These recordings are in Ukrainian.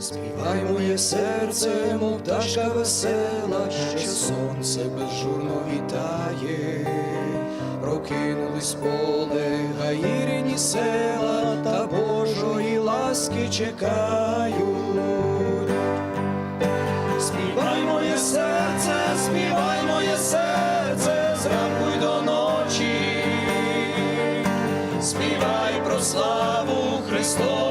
Співай моє серце, мов пташка весела, що сонце безжурно вітає, прокинулись поле, гаї села, та Божої ласки чекають. Співай моє серце, співай моє серце, зранку й до ночі, співай про славу Христову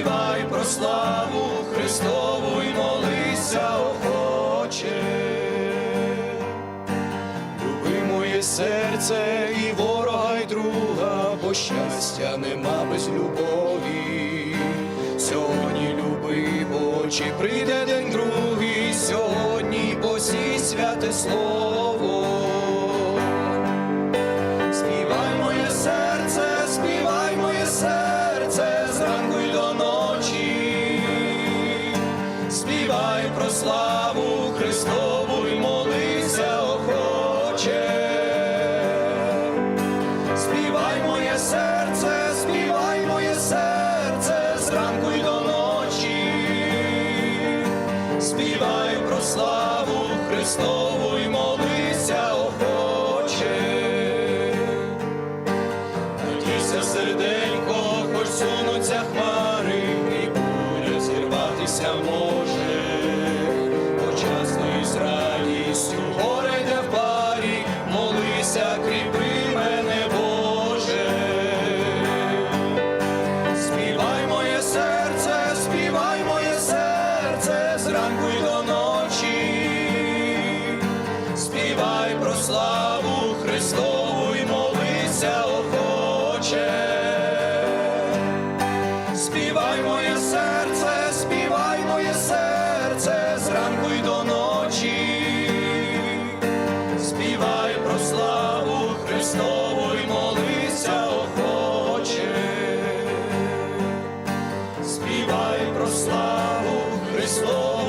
співай про славу Христову й молися охоче. Люби моє серце і ворога, й друга, бо щастя нема без любові. Сьогодні люби, бо чи прийде день другий, сьогодні посій святе слово. Співай про славу Христову й молися охоче. Співай моє серце, співай моє серце, зранку й до ночі. Співай про славу Христову й молися охоче. Надійся, серденько, хоч сунуться хмари, і славу Христову й молися охоче, співай моє серце, співай моє серце, зранку й до ночі, співай про славу Христову й молися охоче, співай про славу Христову.